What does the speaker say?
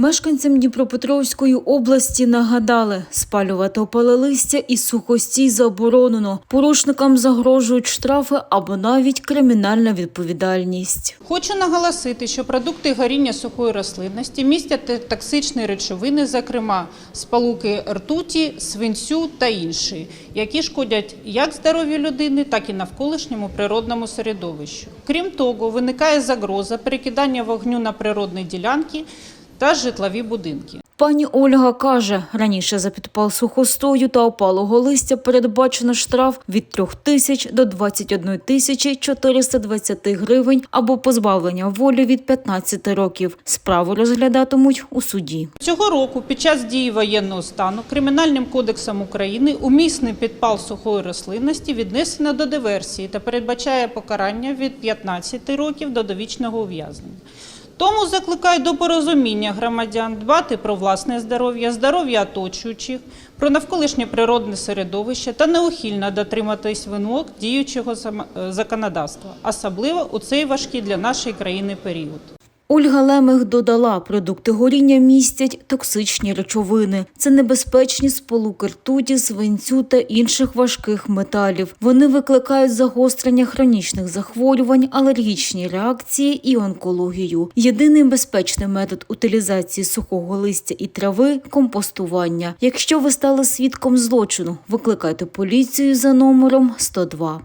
Мешканцям Дніпропетровської області нагадали, спалювати опале листя і сухостій заборонено. Порушникам загрожують штрафи або навіть кримінальна відповідальність. Хочу наголосити, що продукти горіння сухої рослинності містять токсичні речовини, зокрема сполуки ртуті, свинцю та інші, які шкодять як здоров'ю людини, так і навколишньому природному середовищу. Крім того, виникає загроза перекидання вогню на природні ділянки та житлові будинки. Пані Ольга каже, раніше за підпал сухостою та опалого листя передбачено штраф від 3 тисяч до 21 тисячі 420 гривень або позбавлення волі від 15 років. Справу розглядатимуть у суді. Цього року під час дії воєнного стану Кримінальним кодексом України умісний підпал сухої рослинності віднесено до диверсії та передбачає покарання від 15 років до довічного ув'язнення. Тому закликаю до порозуміння громадян дбати про власне здоров'я, здоров'я оточуючих, про навколишнє природне середовище та неухильно дотриматись вимог діючого е, законодавства, особливо у цей важкий для нашої країни період. Ольга Лемех додала, продукти горіння містять токсичні речовини. Це небезпечні сполуки ртуті, свинцю та інших важких металів. Вони викликають загострення хронічних захворювань, алергічні реакції і онкологію. Єдиний безпечний метод утилізації сухого листя і трави компостування. Якщо ви стали свідком злочину, викликайте поліцію за номером 102.